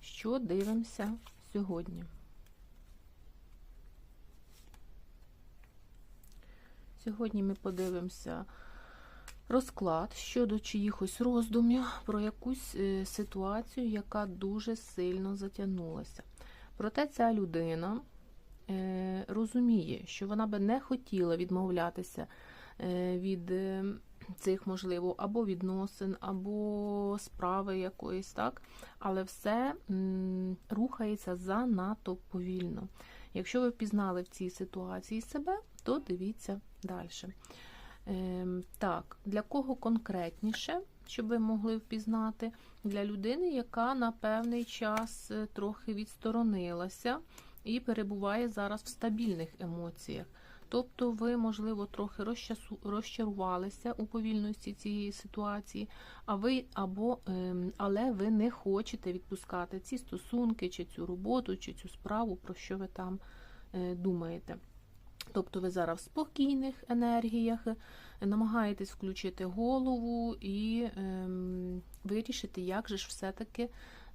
Що дивимося сьогодні? Сьогодні ми подивимося розклад щодо чиїхось роздумів про якусь е, ситуацію, яка дуже сильно затягнулася. Проте ця людина е, розуміє, що вона би не хотіла відмовлятися від е, цих, можливо, або відносин, або справи якоїсь, так? Але все рухається занадто повільно. Якщо ви впізнали в цій ситуації себе, то дивіться далі. Ем, так, для кого конкретніше, щоб ви могли впізнати? Для людини, яка на певний час е, трохи відсторонилася і перебуває зараз в стабільних емоціях. Тобто ви, можливо, трохи розчарувалися у повільності цієї ситуації, а ви або, ем, але ви не хочете відпускати ці стосунки, чи цю роботу, чи цю справу, про що ви там е, думаєте. Тобто ви зараз в спокійних енергіях, намагаєтесь включити голову і ем, вирішити, як же ж все-таки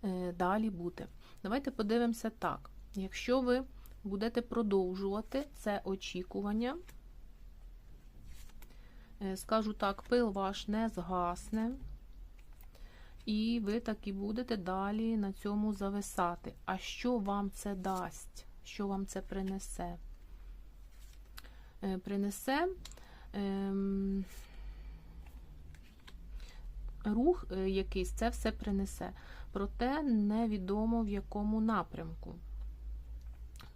е, далі бути. Давайте подивимося так. Якщо ви будете продовжувати це очікування, е, скажу так, пил ваш не згасне, і ви так і будете далі на цьому зависати. А що вам це дасть? Що вам це принесе? Е, Принесе ем, рух е, якийсь, це все принесе. Проте невідомо в якому напрямку.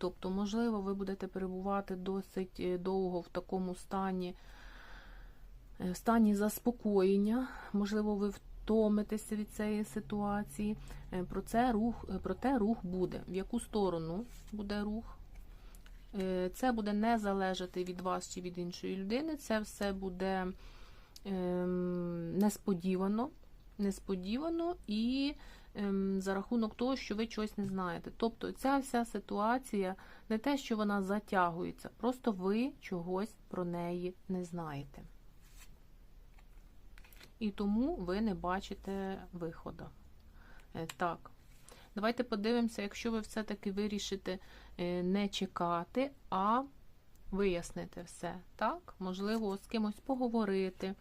Тобто, можливо, ви будете перебувати досить е, довго в такому стані, е, в стані заспокоєння, можливо, ви втомитеся від цієї ситуації. Е, Про це рух, е, проте рух буде. В яку сторону буде рух? Е, Це буде не залежати від вас чи від іншої людини. Це все буде ем, несподівано, несподівано і за рахунок того, що ви чогось не знаєте. Тобто ця вся ситуація не те, що вона затягується, просто ви чогось про неї не знаєте. І тому ви не бачите виходу. Е, Так. Давайте подивимося, якщо ви все-таки вирішите е, не чекати, а вияснити все. Так? Можливо, з кимось поговорити.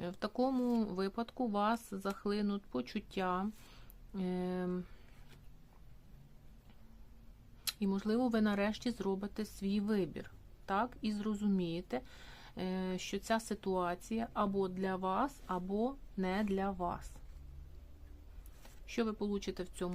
Е, В такому випадку вас захлинуть почуття. Ем, І, можливо, ви нарешті зробите свій вибір. Так? І зрозумієте, е, що ця ситуація або для вас, або не для вас. Що ви получите в цьому?